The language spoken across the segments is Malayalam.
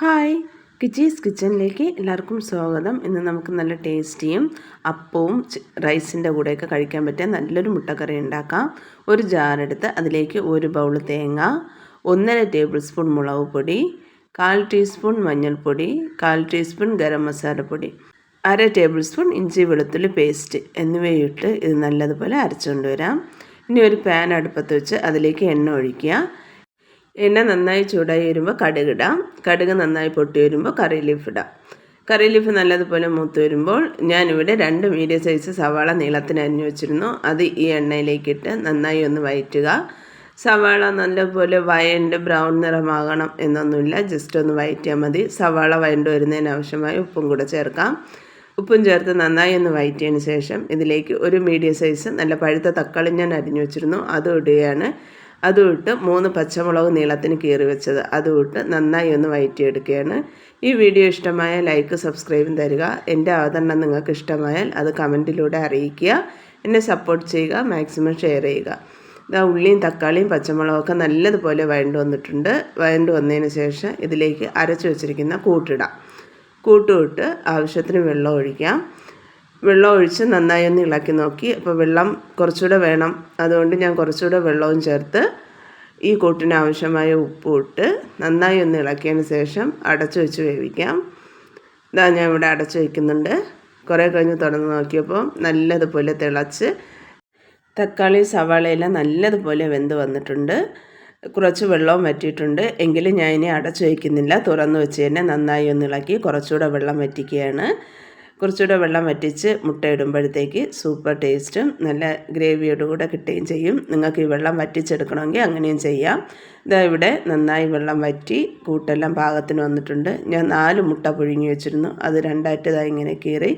ഹായ്. കിച്ചീസ് കിച്ചണിലേക്ക് എല്ലാവർക്കും സ്വാഗതം. ഇന്ന് നമുക്ക് നല്ല ടേസ്റ്റിയും അപ്പവും റൈസിന്റെ കൂടെയൊക്കെ കഴിക്കാൻ പറ്റിയ നല്ലൊരു മുട്ടക്കറി ഉണ്ടാക്കാം. ഒരു ജാറെടുത്ത് അതിലേക്ക് ഒരു ബൗൾ തേങ്ങ ഒന്നര ടേബിൾ സ്പൂൺ മുളക് പൊടി കാൽ ടീസ്പൂൺ മഞ്ഞൾപ്പൊടി കാൽ ടീസ്പൂൺ ഗരം മസാലപ്പൊടി അര ടേബിൾ സ്പൂൺ ഇഞ്ചി വെളുത്തുള്ളി പേസ്റ്റ് എന്നിവയിട്ട് ഇത് നല്ലതുപോലെ അരച്ചുകൊണ്ട് വരാം. ഇനി ഒരു പാൻ അടുപ്പത്ത് വെച്ച് അതിലേക്ക് എണ്ണ ഒഴിക്കുക. എണ്ണ നന്നായി ചൂടായി വരുമ്പോൾ കടുകിടാം കടുക് നന്നായി പൊട്ടി വരുമ്പോൾ കറി ലീഫ് ഇടാം. കറി ലീഫ് നല്ലതുപോലെ മൂത്ത് വരുമ്പോൾ ഞാനിവിടെ രണ്ട് മീഡിയം സൈസ് സവാള നീളത്തിന് അരിഞ്ഞു വെച്ചിരുന്നു. അത് ഈ എണ്ണയിലേക്കിട്ട് നന്നായി ഒന്ന് വയറ്റുക. സവാള നല്ലപോലെ വയണ്ട് ബ്രൗൺ നിറമാകണം എന്നൊന്നുമില്ല. ജസ്റ്റ് ഒന്ന് വയറ്റിയാൽ മതി. സവാള വയണ്ട് വരുന്നതിന് ആവശ്യമായ ഉപ്പും കൂടെ ചേർക്കാം. ഉപ്പും ചേർത്ത് നന്നായി ഒന്ന് വയറ്റിയതിന് ശേഷം ഇതിലേക്ക് ഒരു മീഡിയം സൈസ് നല്ല പഴുത്ത തക്കാളി ഞാൻ അരിഞ്ഞു വെച്ചിരുന്നു. അതും ഇടുകയാണ്. അതും ഇട്ട് മൂന്ന് പച്ചമുളക് നീളത്തിന് കീറി വെച്ചത്. അതും ഇട്ട് നന്നായി ഒന്ന് വയറ്റിയെടുക്കുകയാണ്. ഈ വീഡിയോ ഇഷ്ടമായ ലൈക്ക് സബ്സ്ക്രൈബും തരിക. എന്റെ അവതരണം നിങ്ങൾക്ക് ഇഷ്ടമായാൽ അത് കമന്റിലൂടെ അറിയിക്കുക. എന്നെ സപ്പോർട്ട് ചെയ്യുക മാക്സിമം ഷെയർ ചെയ്യുക. ഇതാ ഉള്ളിയും തക്കാളിയും പച്ചമുളകൊക്കെ നല്ലതുപോലെ വഴണ്ടു വന്നിട്ടുണ്ട്. വഴണ്ടു വന്നതിന് ശേഷം ഇതിലേക്ക് അരച്ചു വെച്ചിരിക്കുന്ന കൂട്ടിടാം. കൂട്ടുവിട്ട് ആവശ്യത്തിന് വെള്ളം ഒഴിക്കാം. വെള്ളം ഒഴിച്ച് നന്നായി ഒന്ന് ഇളക്കി നോക്കി. അപ്പോൾ വെള്ളം കുറച്ചുകൂടെ വേണം. അതുകൊണ്ട് ഞാൻ കുറച്ചുകൂടെ വെള്ളവും ചേർത്ത് ഈ കൂട്ടിന് ആവശ്യമായ ഉപ്പ് ഇട്ട് നന്നായി ഒന്ന് ഇളക്കിയതിന് ശേഷം അടച്ചു വെച്ച് വേവിക്കാം. ഇതാ ഞാൻ ഇവിടെ അടച്ചു വയ്ക്കുന്നുണ്ട് കുറേ കഴിഞ്ഞ് തുറന്ന് നോക്കിയപ്പോൾ നല്ലതുപോലെ തിളച്ച് തക്കാളി സവാളയെല്ലാം നല്ലതുപോലെ വെന്ത് വന്നിട്ടുണ്ട്. കുറച്ച് വെള്ളവും വറ്റിയിട്ടുണ്ട്. എങ്കിലും ഞാൻ ഇനി അടച്ചു വയ്ക്കുന്നില്ല തുറന്ന് വെച്ച് തന്നെ നന്നായി ഒന്ന് ഇളക്കി കുറച്ചുകൂടെ വെള്ളം വറ്റിക്കുകയാണ്. കുറച്ചുകൂടെ വെള്ളം വറ്റിച്ച് മുട്ട ഇടുമ്പോഴത്തേക്ക് സൂപ്പർ ടേസ്റ്റും നല്ല ഗ്രേവിയോട് കൂടെ കിട്ടുകയും ചെയ്യും. നിങ്ങൾക്ക് ഈ വെള്ളം വറ്റിച്ചെടുക്കണമെങ്കിൽ അങ്ങനെയും ചെയ്യാം. ഇതാ ഇവിടെ നന്നായി വെള്ളം വറ്റി കൂട്ടെല്ലാം പാകത്തിന് വന്നിട്ടുണ്ട്. ഞാൻ നാല് മുട്ട പുഴുങ്ങി വെച്ചിരുന്നു. അത് രണ്ടായിട്ട് ഇങ്ങനെ കീറി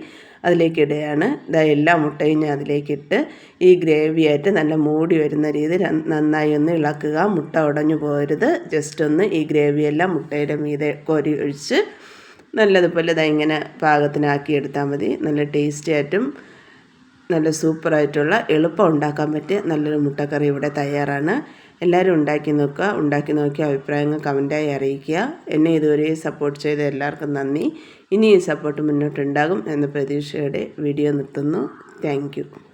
അതിലേക്ക് ഇടുകയാണ്. ഇതാ എല്ലാ മുട്ടയും ഞാൻ അതിലേക്കിട്ട് ഈ ഗ്രേവിയായിട്ട് നല്ല മൂടി വരുന്ന രീതിയിൽ നന്നായി ഒന്ന് ഇളക്കുക. മുട്ട ഉടഞ്ഞു പോകരുത്. ജസ്റ്റ് ഒന്ന് ഈ ഗ്രേവിയെല്ലാം മുട്ടയുടെ മീതെ കോരി ഒഴിച്ച് നല്ലതുപോലെ ഇതാ ഇങ്ങനെ പാകത്തിനാക്കി എടുത്താൽ മതി. നല്ല ടേസ്റ്റി ആയിട്ടും നല്ല സൂപ്പറായിട്ടുള്ള എളുപ്പം ഉണ്ടാക്കാൻ പറ്റിയ നല്ലൊരു മുട്ടക്കറി ഇവിടെ തയ്യാറാണ്. എല്ലാവരും ഉണ്ടാക്കി നോക്കുക. ഉണ്ടാക്കി നോക്കിയ അഭിപ്രായങ്ങൾ കമന്റായി അറിയിക്കുക. എന്നെ ഇതുവരെ സപ്പോർട്ട് ചെയ്ത എല്ലാവർക്കും നന്ദി. ഇനിയും സപ്പോർട്ട് മുന്നോട്ടുണ്ടാകും എന്ന പ്രതീക്ഷയോടെ വീഡിയോ നിർത്തുന്നു. താങ്ക്